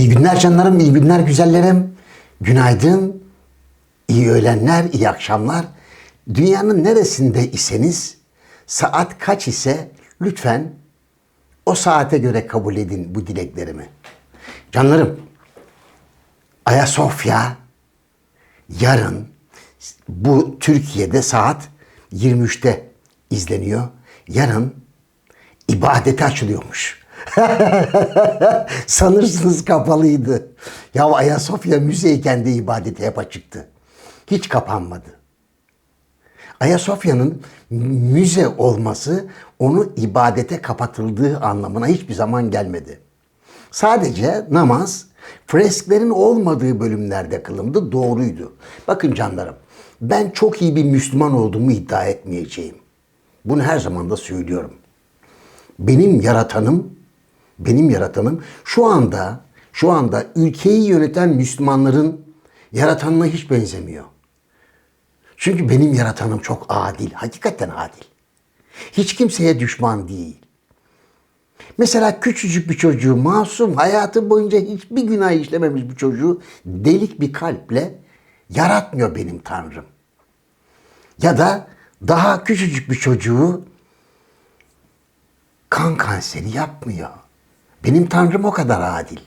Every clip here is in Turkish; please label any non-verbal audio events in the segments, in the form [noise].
İyi günler canlarım, iyi günler güzellerim. Günaydın, iyi öğlenler, iyi akşamlar. Dünyanın neresinde iseniz, saat kaç ise lütfen o saate göre kabul edin bu dileklerimi. Canlarım, Ayasofya yarın bu Türkiye'de saat 23'te izleniyor. Yarın ibadete açılıyormuş. [laughs] Sanırsınız kapalıydı. Ya Ayasofya müzeyken de ibadete hep açıktı. Hiç kapanmadı. Ayasofya'nın müze olması onu ibadete kapatıldığı anlamına hiçbir zaman gelmedi. Sadece namaz fresklerin olmadığı bölümlerde kılındı doğruydu. Bakın canlarım ben çok iyi bir Müslüman olduğumu iddia etmeyeceğim. Bunu her zaman da söylüyorum. Benim yaratanım, benim yaratanım şu anda şu anda ülkeyi yöneten Müslümanların yaratanına hiç benzemiyor. Çünkü benim yaratanım çok adil, hakikaten adil. Hiç kimseye düşman değil. Mesela küçücük bir çocuğu, masum, hayatı boyunca hiçbir günah işlememiş bir çocuğu delik bir kalple yaratmıyor benim Tanrım. Ya da daha küçücük bir çocuğu kan kanseri yapmıyor. Benim Tanrım o kadar adil.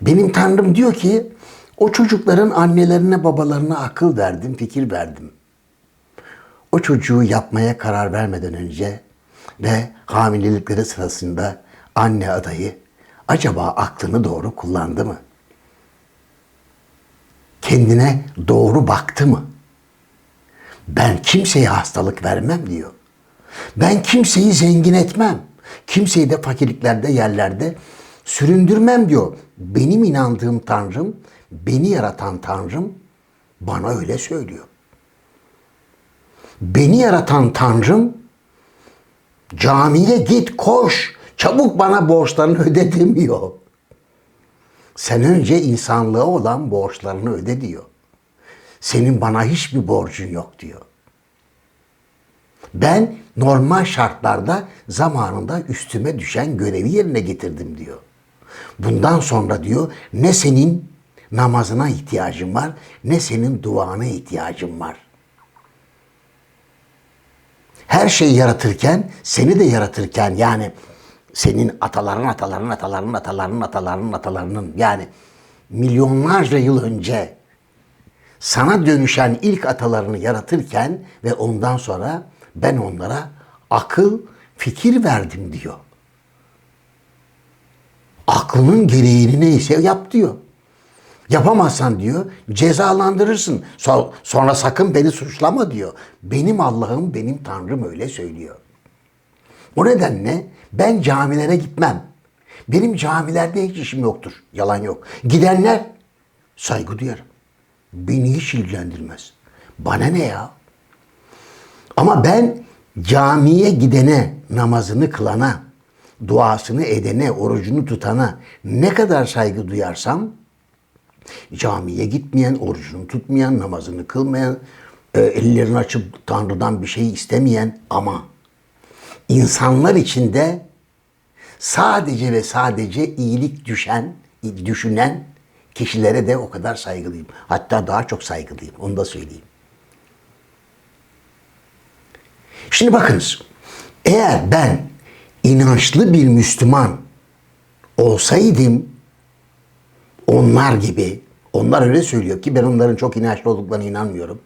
Benim Tanrım diyor ki o çocukların annelerine babalarına akıl verdim, fikir verdim. O çocuğu yapmaya karar vermeden önce ve hamilelikleri sırasında anne adayı acaba aklını doğru kullandı mı? Kendine doğru baktı mı? Ben kimseye hastalık vermem diyor. Ben kimseyi zengin etmem. Kimseyi de fakirliklerde yerlerde süründürmem diyor. Benim inandığım Tanrım, beni yaratan Tanrım bana öyle söylüyor. Beni yaratan Tanrım camiye git koş çabuk bana borçlarını öde demiyor. Sen önce insanlığa olan borçlarını öde diyor. Senin bana hiçbir borcun yok diyor. Ben normal şartlarda zamanında üstüme düşen görevi yerine getirdim diyor. Bundan sonra diyor ne senin namazına ihtiyacım var ne senin duana ihtiyacım var. Her şeyi yaratırken seni de yaratırken yani senin ataların ataların ataların ataların ataların atalarının yani milyonlarca yıl önce sana dönüşen ilk atalarını yaratırken ve ondan sonra ben onlara akıl, fikir verdim diyor. Aklının gereğini neyse yap diyor. Yapamazsan diyor cezalandırırsın. So- Sonra sakın beni suçlama diyor. Benim Allah'ım, benim Tanrım öyle söylüyor. O nedenle ben camilere gitmem. Benim camilerde hiç işim yoktur. Yalan yok. Gidenler saygı duyarım. Beni hiç ilgilendirmez. Bana ne ya? Ama ben camiye gidene, namazını kılana, duasını edene, orucunu tutana ne kadar saygı duyarsam camiye gitmeyen, orucunu tutmayan, namazını kılmayan, e, ellerini açıp Tanrı'dan bir şey istemeyen ama insanlar içinde sadece ve sadece iyilik düşen, düşünen kişilere de o kadar saygılıyım. Hatta daha çok saygılıyım. Onu da söyleyeyim. Şimdi bakınız. Eğer ben inançlı bir Müslüman olsaydım onlar gibi, onlar öyle söylüyor ki ben onların çok inançlı olduklarına inanmıyorum.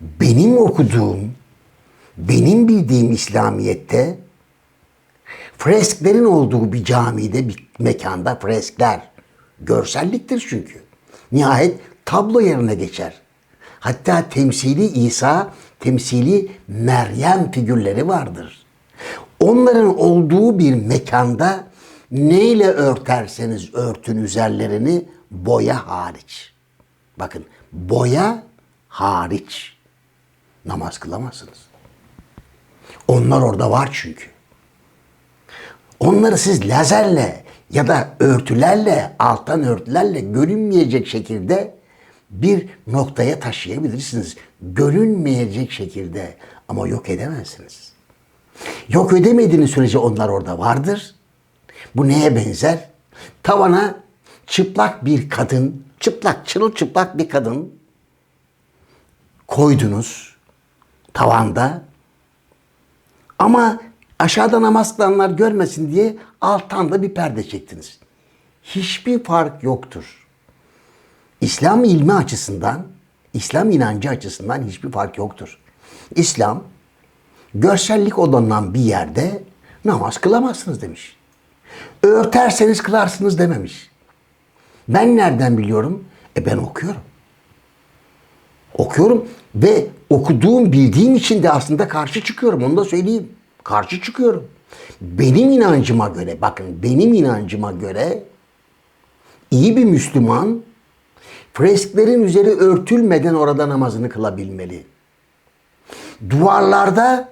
Benim okuduğum, benim bildiğim İslamiyet'te fresklerin olduğu bir camide, bir mekanda freskler, görselliktir çünkü. Nihayet tablo yerine geçer. Hatta temsili İsa, temsili Meryem figürleri vardır. Onların olduğu bir mekanda neyle örterseniz örtün üzerlerini boya hariç. Bakın boya hariç namaz kılamazsınız. Onlar orada var çünkü. Onları siz lazerle ya da örtülerle, alttan örtülerle görünmeyecek şekilde bir noktaya taşıyabilirsiniz. Görünmeyecek şekilde ama yok edemezsiniz. Yok edemediğiniz sürece onlar orada vardır. Bu neye benzer? Tavana çıplak bir kadın, çıplak, çırılçıplak bir kadın koydunuz tavanda. Ama aşağıda namaz kılanlar görmesin diye alttan da bir perde çektiniz. Hiçbir fark yoktur. İslam ilmi açısından, İslam inancı açısından hiçbir fark yoktur. İslam görsellik odanan bir yerde namaz kılamazsınız demiş. Örterseniz kılarsınız dememiş. Ben nereden biliyorum? E ben okuyorum. Okuyorum ve okuduğum, bildiğim için de aslında karşı çıkıyorum. Onu da söyleyeyim. Karşı çıkıyorum. Benim inancıma göre, bakın benim inancıma göre iyi bir Müslüman fresklerin üzeri örtülmeden orada namazını kılabilmeli. Duvarlarda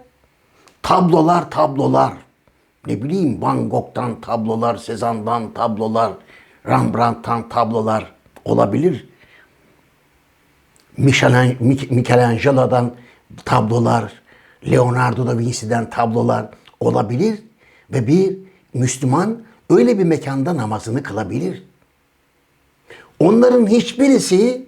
tablolar tablolar. Ne bileyim Van Gogh'tan tablolar, Cézanne'dan tablolar, Rembrandt'tan tablolar olabilir. Michelangelo'dan tablolar, Leonardo da Vinci'den tablolar olabilir ve bir Müslüman öyle bir mekanda namazını kılabilir. Onların hiçbirisi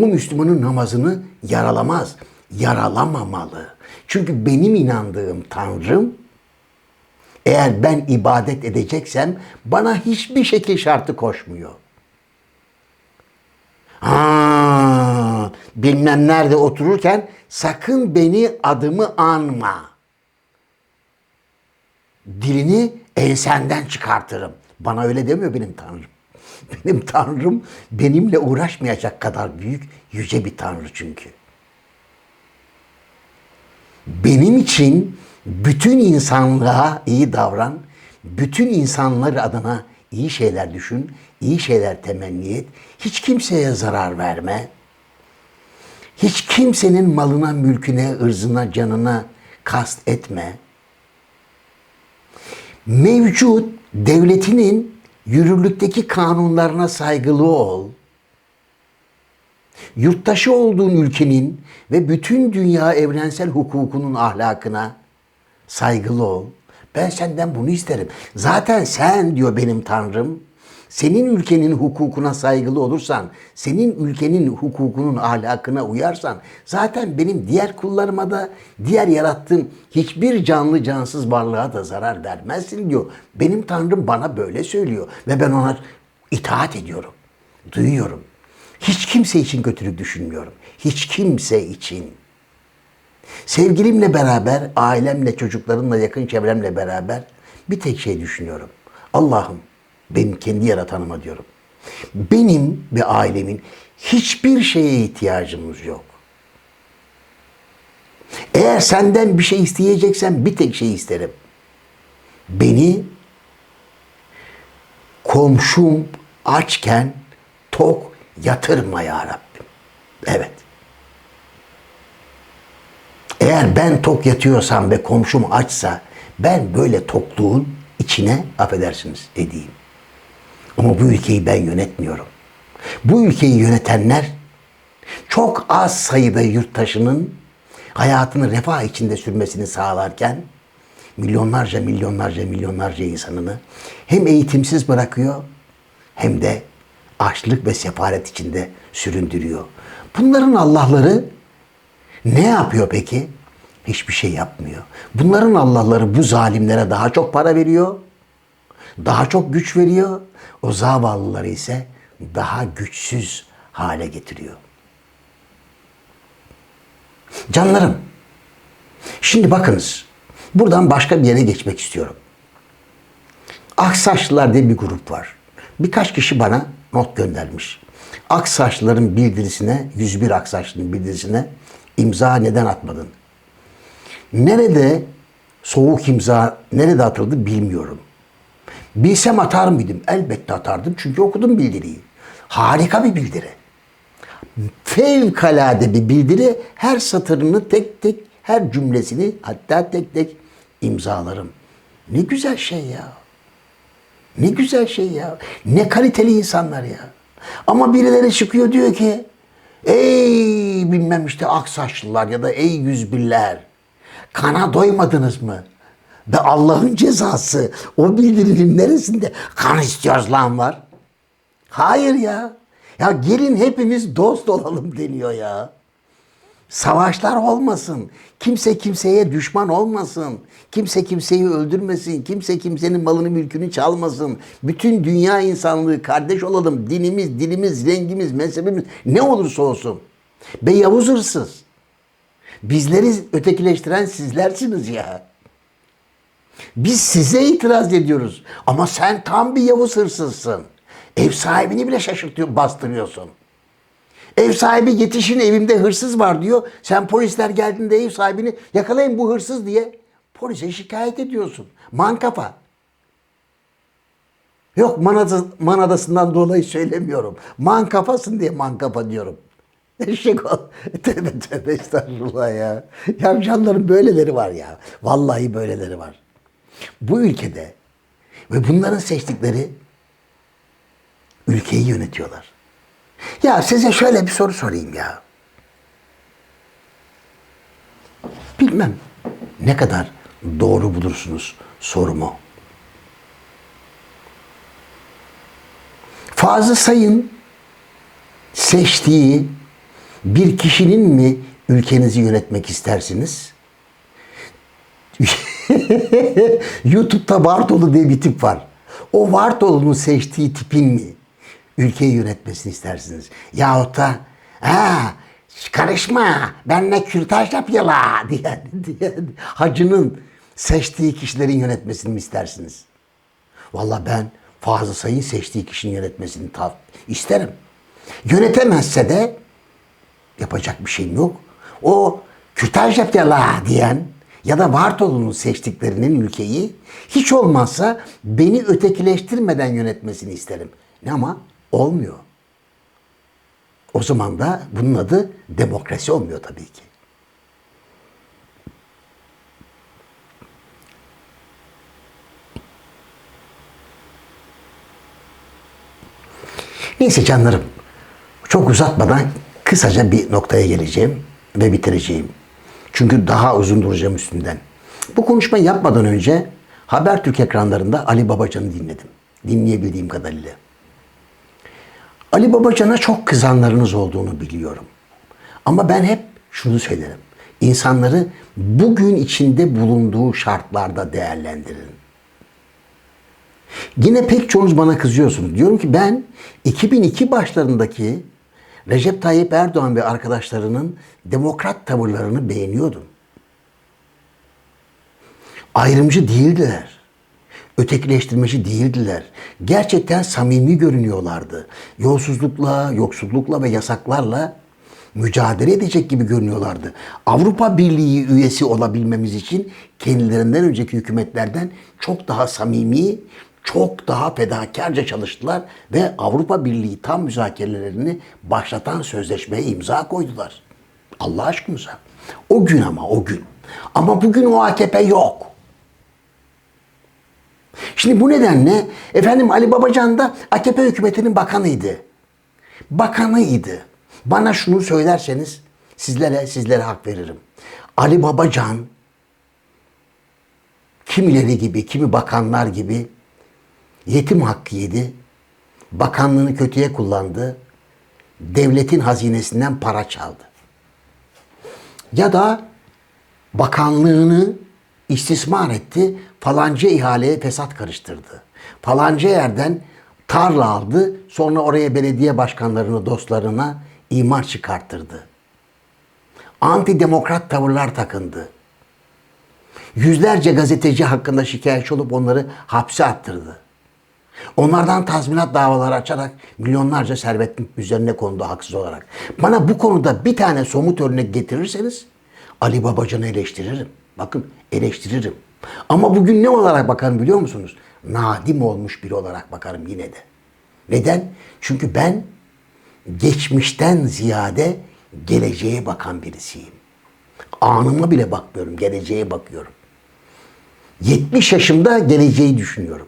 o Müslümanın namazını yaralamaz. Yaralamamalı. Çünkü benim inandığım Tanrım eğer ben ibadet edeceksem bana hiçbir şekil şartı koşmuyor. Ha, bilmem nerede otururken sakın beni adımı anma. Dilini ensenden çıkartırım. Bana öyle demiyor benim Tanrım. [laughs] Benim Tanrım benimle uğraşmayacak kadar büyük, yüce bir Tanrı çünkü. Benim için bütün insanlığa iyi davran, bütün insanlar adına iyi şeyler düşün, iyi şeyler temenni et, hiç kimseye zarar verme, hiç kimsenin malına, mülküne, ırzına, canına kast etme. Mevcut devletinin yürürlükteki kanunlarına saygılı ol. Yurttaşı olduğun ülkenin ve bütün dünya evrensel hukukunun ahlakına saygılı ol. Ben senden bunu isterim. Zaten sen diyor benim Tanrım, senin ülkenin hukukuna saygılı olursan, senin ülkenin hukukunun ahlakına uyarsan, zaten benim diğer kullarıma da, diğer yarattığım hiçbir canlı cansız varlığa da zarar vermezsin diyor. Benim Tanrım bana böyle söylüyor ve ben ona itaat ediyorum, duyuyorum. Hiç kimse için kötülük düşünmüyorum. Hiç kimse için. Sevgilimle beraber, ailemle, çocuklarımla, yakın çevremle beraber bir tek şey düşünüyorum. Allah'ım benim kendi yaratanıma diyorum. Benim ve ailemin hiçbir şeye ihtiyacımız yok. Eğer senden bir şey isteyeceksem bir tek şey isterim. Beni komşum açken tok yatırma ya Rabbim. Evet. Eğer ben tok yatıyorsam ve komşum açsa ben böyle tokluğun içine affedersiniz edeyim. Ama bu ülkeyi ben yönetmiyorum. Bu ülkeyi yönetenler çok az sayıda yurttaşının hayatını refah içinde sürmesini sağlarken milyonlarca milyonlarca milyonlarca insanını hem eğitimsiz bırakıyor hem de açlık ve sefaret içinde süründürüyor. Bunların Allah'ları ne yapıyor peki? Hiçbir şey yapmıyor. Bunların Allah'ları bu zalimlere daha çok para veriyor. Daha çok güç veriyor. O zavallıları ise daha güçsüz hale getiriyor. Canlarım. Şimdi bakınız. Buradan başka bir yere geçmek istiyorum. Aksaçlılar diye bir grup var. Birkaç kişi bana not göndermiş. Aksaçlıların bildirisine, 101 Aksaçlı'nın bildirisine imza neden atmadın? Nerede soğuk imza nerede atıldı bilmiyorum. Bilsem atar mıydım? Elbette atardım çünkü okudum bildiriyi. Harika bir bildiri. Fevkalade bir bildiri. Her satırını tek tek, her cümlesini hatta tek tek imzalarım. Ne güzel şey ya. Ne güzel şey ya. Ne kaliteli insanlar ya. Ama birileri çıkıyor diyor ki ey bilmem işte aksaçlılar ya da ey yüz biller kana doymadınız mı? Ve Allah'ın cezası o bildirinin neresinde kan istiyoruz lan var? Hayır ya. Ya gelin hepimiz dost olalım deniyor ya. Savaşlar olmasın. Kimse kimseye düşman olmasın. Kimse kimseyi öldürmesin. Kimse kimsenin malını mülkünü çalmasın. Bütün dünya insanlığı kardeş olalım. Dinimiz, dilimiz, rengimiz, mezhebimiz ne olursa olsun. Be Yavuz hırsız. Bizleri ötekileştiren sizlersiniz ya. Biz size itiraz ediyoruz. Ama sen tam bir Yavuz hırsızsın. Ev sahibini bile şaşırtıyor, bastırıyorsun. Ev sahibi yetişin evimde hırsız var diyor. Sen polisler geldiğinde ev sahibini yakalayın bu hırsız diye polise şikayet ediyorsun. Mankafa. Yok manada, manadasından dolayı söylemiyorum. Man kafasın diye man kafa diyorum. [laughs] Eşek ol. Tövbe tövbe estağfurullah ya. Ya canların böyleleri var ya. Vallahi böyleleri var. Bu ülkede ve bunların seçtikleri ülkeyi yönetiyorlar. Ya size şöyle bir soru sorayım ya. Bilmem ne kadar doğru bulursunuz sorumu. Fazıl Say'ın seçtiği bir kişinin mi ülkenizi yönetmek istersiniz? [laughs] YouTube'da Bartolu diye bir tip var. O Bartolu'nun seçtiği tipin mi ülkeyi yönetmesini istersiniz? Yahut da ha, karışma benle kürtaj yapıyorlar [laughs] diyen, diyen hacının seçtiği kişilerin yönetmesini mi istersiniz? Valla ben Fazıl Say'ın seçtiği kişinin yönetmesini isterim. Yönetemezse de yapacak bir şeyim yok. O kürtaj yapıyorlar diyen ya da Bartolu'nun seçtiklerinin ülkeyi hiç olmazsa beni ötekileştirmeden yönetmesini isterim. Ne ama olmuyor. O zaman da bunun adı demokrasi olmuyor tabii ki. Neyse canlarım. Çok uzatmadan kısaca bir noktaya geleceğim ve bitireceğim. Çünkü daha uzun duracağım üstünden. Bu konuşmayı yapmadan önce Habertürk ekranlarında Ali Babacan'ı dinledim. Dinleyebildiğim kadarıyla. Ali Babacan'a çok kızanlarınız olduğunu biliyorum. Ama ben hep şunu söylerim. İnsanları bugün içinde bulunduğu şartlarda değerlendirin. Yine pek çoğunuz bana kızıyorsunuz. Diyorum ki ben 2002 başlarındaki Recep Tayyip Erdoğan ve arkadaşlarının demokrat tavırlarını beğeniyordum. Ayrımcı değildiler. Ötekileştirmeci değildiler. Gerçekten samimi görünüyorlardı. Yolsuzlukla, yoksullukla ve yasaklarla mücadele edecek gibi görünüyorlardı. Avrupa Birliği üyesi olabilmemiz için kendilerinden önceki hükümetlerden çok daha samimi, çok daha fedakarca çalıştılar ve Avrupa Birliği tam müzakerelerini başlatan sözleşmeye imza koydular. Allah aşkınıza. O gün ama o gün. Ama bugün o AKP yok. Şimdi bu nedenle efendim Ali Babacan da AKP hükümetinin bakanıydı. Bakanıydı. Bana şunu söylerseniz sizlere sizlere hak veririm. Ali Babacan kimileri gibi, kimi bakanlar gibi yetim hakkı yedi. Bakanlığını kötüye kullandı. Devletin hazinesinden para çaldı. Ya da bakanlığını istismar etti. Falanca ihaleye fesat karıştırdı. Falanca yerden tarla aldı. Sonra oraya belediye başkanlarını, dostlarına imar çıkarttırdı. Antidemokrat tavırlar takındı. Yüzlerce gazeteci hakkında şikayetçi olup onları hapse attırdı. Onlardan tazminat davaları açarak milyonlarca servetin üzerine kondu haksız olarak. Bana bu konuda bir tane somut örnek getirirseniz Ali Babacan'ı eleştiririm. Bakın eleştiririm. Ama bugün ne olarak bakarım biliyor musunuz? Nadim olmuş biri olarak bakarım yine de. Neden? Çünkü ben geçmişten ziyade geleceğe bakan birisiyim. Anıma bile bakmıyorum, geleceğe bakıyorum. 70 yaşımda geleceği düşünüyorum.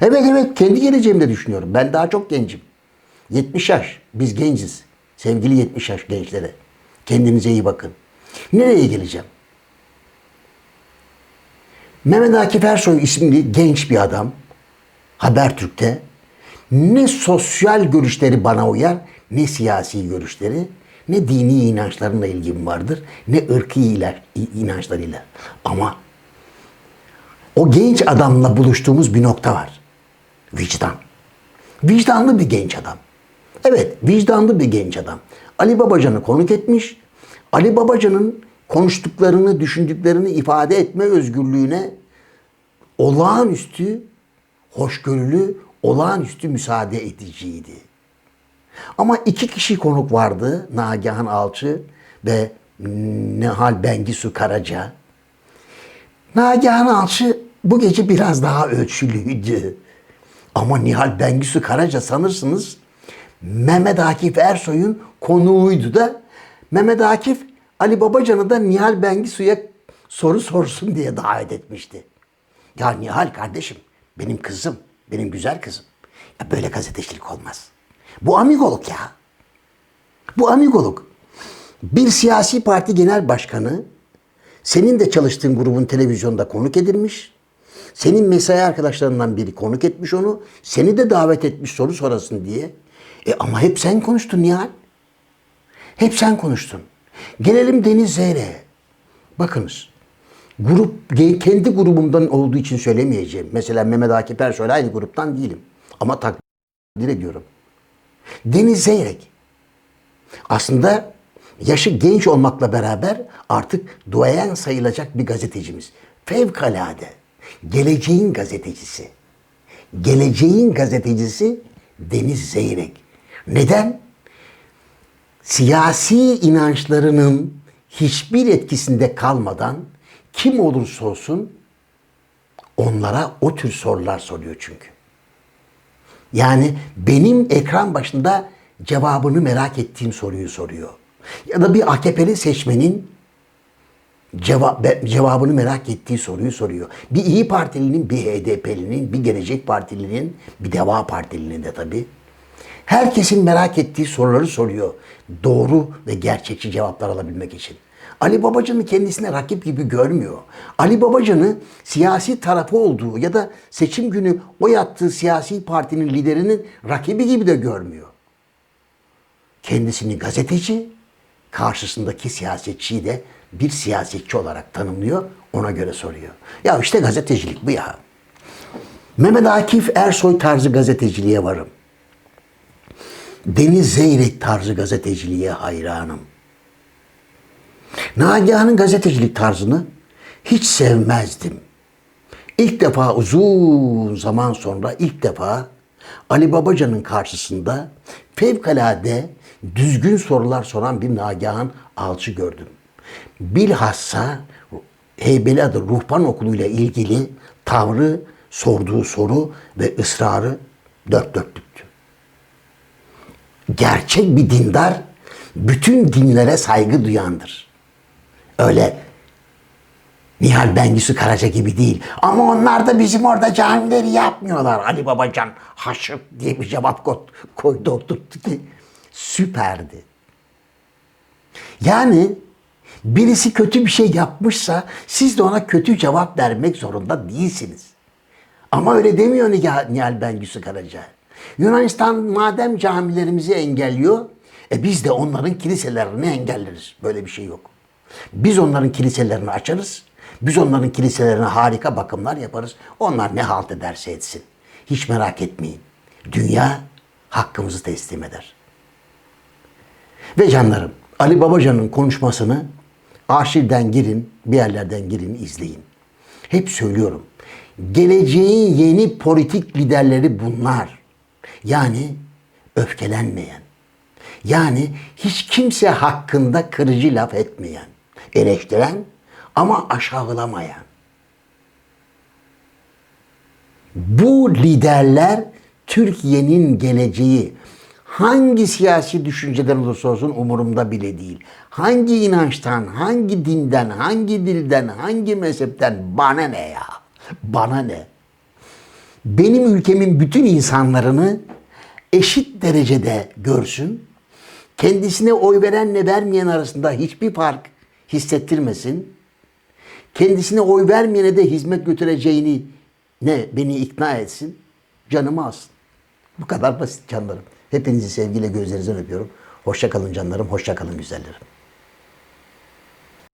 Evet evet kendi geleceğimde düşünüyorum. Ben daha çok gencim. 70 yaş. Biz genciz. Sevgili 70 yaş gençlere. Kendinize iyi bakın. Nereye geleceğim? Mehmet Akif Ersoy isimli genç bir adam Habertürk'te ne sosyal görüşleri bana uyar ne siyasi görüşleri ne dini inançlarına ilgim vardır ne ırkı inançlarıyla. Ama o genç adamla buluştuğumuz bir nokta var. Vicdan. Vicdanlı bir genç adam. Evet, vicdanlı bir genç adam. Ali Babacan'ı konuk etmiş. Ali Babacan'ın konuştuklarını, düşündüklerini ifade etme özgürlüğüne olağanüstü hoşgörülü, olağanüstü müsaade ediciydi. Ama iki kişi konuk vardı. Nagihan Alçı ve Nihal Bengisu Karaca. Nagihan Alçı bu gece biraz daha ölçülüydü. Ama Nihal Bengisu Karaca sanırsınız Mehmet Akif Ersoy'un konuğuydu da Mehmet Akif Ali Babacan'ı da Nihal Bengisu'ya soru sorsun diye davet etmişti. Ya Nihal kardeşim, benim kızım, benim güzel kızım. Ya böyle gazetecilik olmaz. Bu amigoluk ya. Bu amigoluk. Bir siyasi parti genel başkanı senin de çalıştığın grubun televizyonda konuk edilmiş. Senin mesai arkadaşlarından biri konuk etmiş onu. Seni de davet etmiş soru sorasın diye. E ama hep sen konuştun Nihal. Hep sen konuştun. Gelelim Deniz Zeyre'ye. Bakınız. Grup, kendi grubumdan olduğu için söylemeyeceğim. Mesela Mehmet Akif Ersoy'la aynı gruptan değilim. Ama takdir ediyorum. Deniz Zeyrek. Aslında yaşı genç olmakla beraber artık duayen sayılacak bir gazetecimiz. Fevkalade. Geleceğin gazetecisi. Geleceğin gazetecisi Deniz Zeyrek. Neden? Siyasi inançlarının hiçbir etkisinde kalmadan kim olursa olsun onlara o tür sorular soruyor çünkü. Yani benim ekran başında cevabını merak ettiğim soruyu soruyor. Ya da bir AKP'li seçmenin cevap, cevabını merak ettiği soruyu soruyor. Bir İyi Partilinin, bir HDP'linin, bir Gelecek Partilinin, bir Deva Partilinin de tabii. Herkesin merak ettiği soruları soruyor. Doğru ve gerçekçi cevaplar alabilmek için. Ali Babacan'ı kendisine rakip gibi görmüyor. Ali Babacan'ı siyasi tarafı olduğu ya da seçim günü oy attığı siyasi partinin liderinin rakibi gibi de görmüyor. Kendisini gazeteci, karşısındaki siyasetçiyi de bir siyasetçi olarak tanımlıyor, ona göre soruyor. Ya işte gazetecilik bu ya. Mehmet Akif Ersoy tarzı gazeteciliğe varım. Deniz Zeyrek tarzı gazeteciliğe hayranım. Nagihan'ın gazetecilik tarzını hiç sevmezdim. İlk defa uzun zaman sonra ilk defa Ali Babacan'ın karşısında fevkalade düzgün sorular soran bir Nagihan Alçı gördüm. Bilhassa Heybeliada Ruhban Okulu ile ilgili tavrı, sorduğu soru ve ısrarı dört dörtlüktü gerçek bir dindar bütün dinlere saygı duyandır. Öyle Nihal Bengüsü Karaca gibi değil. Ama onlar da bizim orada camileri yapmıyorlar. Ali Babacan haşıp diye bir cevap ko- koydu oturttu ki süperdi. Yani birisi kötü bir şey yapmışsa siz de ona kötü cevap vermek zorunda değilsiniz. Ama öyle demiyor Nihal, Bengüsü Karaca. Yunanistan madem camilerimizi engelliyor, e biz de onların kiliselerini engelleriz. Böyle bir şey yok. Biz onların kiliselerini açarız. Biz onların kiliselerine harika bakımlar yaparız. Onlar ne halt ederse etsin. Hiç merak etmeyin. Dünya hakkımızı teslim eder. Ve canlarım, Ali Babacan'ın konuşmasını arşivden girin, bir yerlerden girin, izleyin. Hep söylüyorum. Geleceğin yeni politik liderleri bunlar. Yani öfkelenmeyen. Yani hiç kimse hakkında kırıcı laf etmeyen. Eleştiren ama aşağılamayan. Bu liderler Türkiye'nin geleceği hangi siyasi düşünceden olursa olsun umurumda bile değil. Hangi inançtan, hangi dinden, hangi dilden, hangi mezhepten bana ne ya? Bana ne? Benim ülkemin bütün insanlarını eşit derecede görsün. Kendisine oy verenle vermeyen arasında hiçbir fark hissettirmesin. kendisine oy vermeyene de hizmet götüreceğini ne beni ikna etsin, canımı alsın. Bu kadar basit canlarım. Hepinizi sevgiyle gözlerinizden öpüyorum. Hoşça kalın canlarım, hoşça kalın güzellerim.